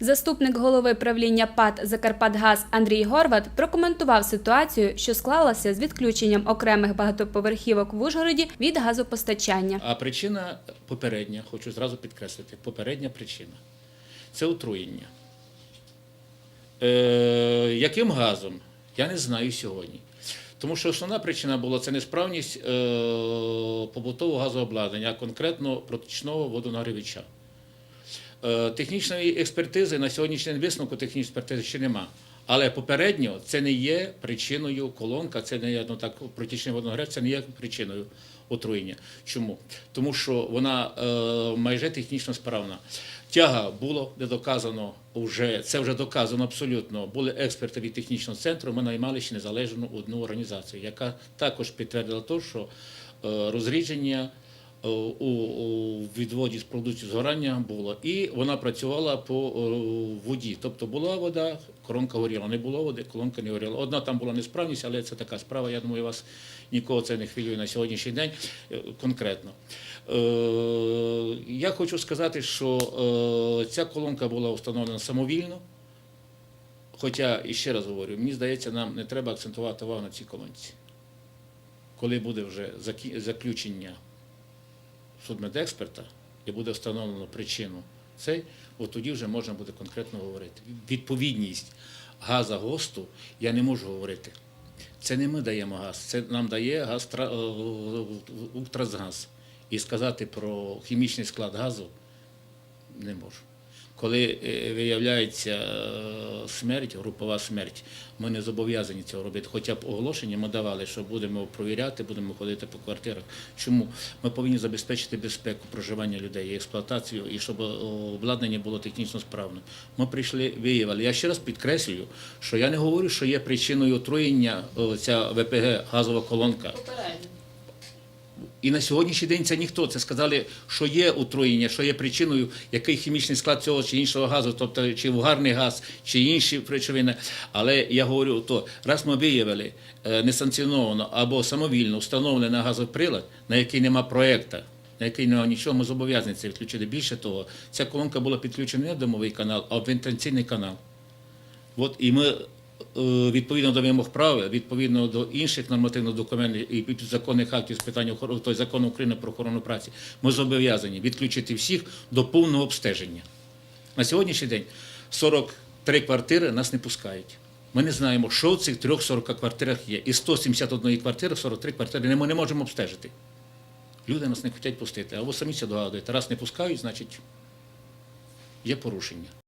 Заступник голови правління ПАТ «Закарпатгаз» Андрій Горват прокоментував ситуацію, що склалася з відключенням окремих багатоповерхівок в Ужгороді від газопостачання. А причина попередня, хочу зразу підкреслити, попередня причина це отруєння. Е, яким газом? Я не знаю сьогодні. Тому що основна причина була це несправність е, побутового газообладнання, а конкретно протічного водонагрівача. Е, Технічної експертизи на сьогоднішній висновку технічної експертизи ще нема. Але попередньо це не є причиною колонка, це не є ну так протічний водонагрів, це не є причиною отруєння. Чому? Тому що вона е, майже технічно справна. Тяга було не доказано вже, це вже доказано абсолютно. Були експерти від технічного центру. Ми наймали ще незалежну одну організацію, яка також підтвердила те, що е, розрідження у, у відводі з продуктів згорання було. І вона працювала по е, воді. Тобто була вода, коронка горіла. Не було води, колонка не горіла. Одна там була несправність, але це така справа. Я думаю, вас нікого це не хвилює на сьогоднішній день е, конкретно. Е, Я хочу сказати, що е, ця колонка була встановлена самовільно. Хоча, і ще раз говорю, мені здається, нам не треба акцентувати увагу на цій колонці. Коли буде вже заключення судмедексперта і буде встановлено причину цей, от тоді вже можна буде конкретно говорити. Відповідність газа ГОСТу я не можу говорити. Це не ми даємо газ, це нам дає газ е, Укртрансгаз. І сказати про хімічний склад газу не можу. Коли е, виявляється е, смерть, групова смерть, ми не зобов'язані цього робити. Хоча б оголошення ми давали, що будемо провіряти, будемо ходити по квартирах. Чому? Ми повинні забезпечити безпеку проживання людей, експлуатацію, і щоб е, обладнання було технічно справне. Ми прийшли, виявили. Я ще раз підкреслюю, що я не говорю, що є причиною отруєння ця ВПГ газова колонка. І на сьогоднішній день це ніхто. Це сказали, що є отруєння, що є причиною, який хімічний склад цього чи іншого газу, тобто чи вугарний газ, чи інші речовини. Але я говорю, то раз ми виявили е, несанкціоновано або самовільно встановлений газоприлад, на який нема проєкта, на який немає нічого, ми зобов'язані це відключити. Більше того, ця колонка була підключена не в домовий канал, а в вентиляційний канал. От і ми відповідно до вимог права, відповідно до інших нормативних документів і підзаконних актів з питань охорони, той закон України про охорону праці, ми зобов'язані відключити всіх до повного обстеження. На сьогоднішній день 43 квартири нас не пускають. Ми не знаємо, що в цих 340 квартирах є. Із 171 квартири 43 квартири ми не можемо обстежити. Люди нас не хочуть пустити. А ви самі це догадуєте. Раз не пускають, значить є порушення.